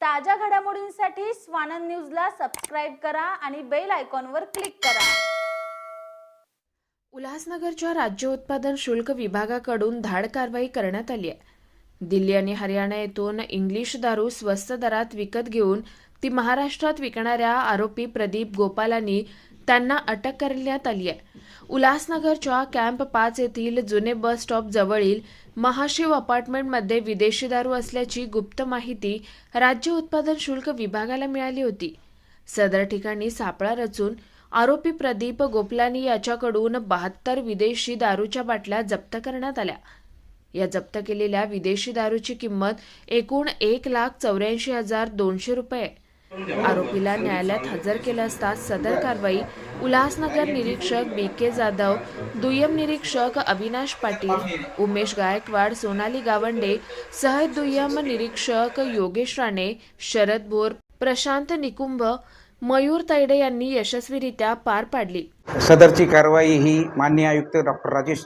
ताज्या घडामोडींसाठी स्वानंद न्यूजला सबस्क्राईब करा आणि बेल आयकॉनवर क्लिक करा. उल्हासनगरच्या राज्य उत्पादन शुल्क विभागाकडून धाड कारवाई करण्यात आली आहे. दिल्ली आणि हरियाणा येथून इंग्लिश दारू स्वस्त दरात विकत घेऊन ती महाराष्ट्रात विकणाऱ्या आरोपी प्रदीप गोपालांनी त्यांना अटक करण्यात आली आहे. उल्हासनगरच्या कॅम्प पाच येथील जुने बस स्टॉप जवळील महाशिव अपार्टमेंटमध्ये विदेशी दारू असल्याची गुप्त माहिती राज्य उत्पादन शुल्क विभागाला मिळाली होती. सदर ठिकाणी सापळा रचून आरोपी प्रदीप गोपलानी याच्याकडून बहात्तर विदेशी दारूच्या बाटल्या जप्त करण्यात आल्या. या जप्त केलेल्या विदेशी दारूची किंमत एकूण एक लाख चौऱ्याऐंशी हजार दोनशे रुपये आरोपीला न्यायालयात हजर केलं असता सदर कारवाई उल्हासनगर निरीक्षक बी के जाधव दुय्यम निरीक्षक अविनाश पाटील उमेश गायकवाड सोनाली गावंडे सह दुय्यम निरीक्षक योगेश राणे शरद बोर प्रशांत निकुंभ मयूर तैडे यांनी यशस्वीरित्या पार पाडली. सदरची कारवाई ही मान्य आयुक्त डॉक्टर राजेश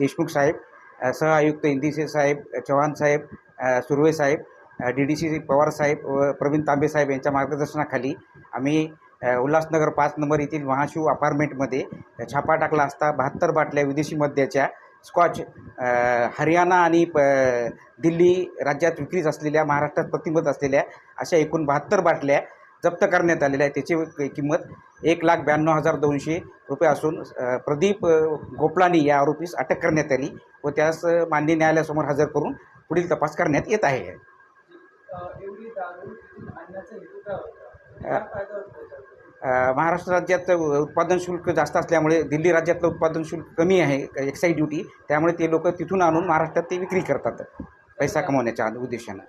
देशमुख साहेब सह आयुक्त इंदिसे साहेब चव्हाण साहेब सुर्वे साहेब डी डी सी पवार साहेब व प्रवीण तांबेसाहेब यांच्या मार्गदर्शनाखाली आम्ही उल्हासनगर पाच नंबर येथील महाशिव अपार्टमेंटमध्ये छापा टाकला असता बहात्तर बाटल्या विदेशी मद्याच्या स्कॉच हरियाणा आणि प दिल्ली राज्यात विक्रीच असलेल्या महाराष्ट्रात प्रतिबंध असलेल्या अशा एकूण बहात्तर बाटल्या जप्त करण्यात आलेल्या आहेत. त्याची किंमत एक लाख ब्याण्णव हजार दोनशे रुपये असून प्रदीप गोपलानी या आरोपीस अटक करण्यात आली व त्यास मान्य न्यायालयासमोर हजर करून पुढील तपास करण्यात येत आहे. एवढी दारू तिथून आणण्याचा हेतू काय होता? काय फायदा होतो त्याच्यात? अ, महाराष्ट्र राज्यात उत्पादन शुल्क जास्त असल्यामुळे दिल्ली राज्यातलं उत्पादन शुल्क कमी आहे एक्साईज ड्युटी त्यामुळे ते लोक तिथून आणून महाराष्ट्रात ते विक्री करतात पैसा कमवण्याच्या उद्देशानं.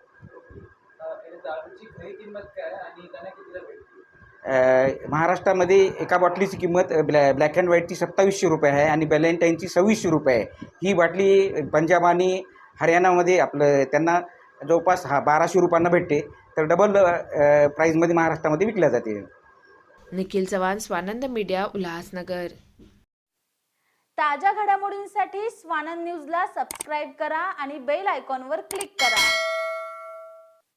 महाराष्ट्रामध्ये एका बाटलीची किंमत ब्लॅ ब्लॅक अँड व्हाईटची सत्तावीसशे रुपये आहे आणि बॅलेंटाईनची सव्वीसशे रुपये आहे. ही बाटली पंजाब आणि हरियाणामध्ये आपलं त्यांना जवळपास हा बाराशे रुपयांना भेटते. तर डबल प्राईजमध्ये महाराष्ट्रामध्ये विकल्या जाते. निखिल चव्हाण स्वानंद मीडिया उल्हासनगर. ताज्या घडामोडींसाठी स्वानंद न्यूजला सबस्क्राईब करा आणि बेल आयकॉनवर क्लिक करा.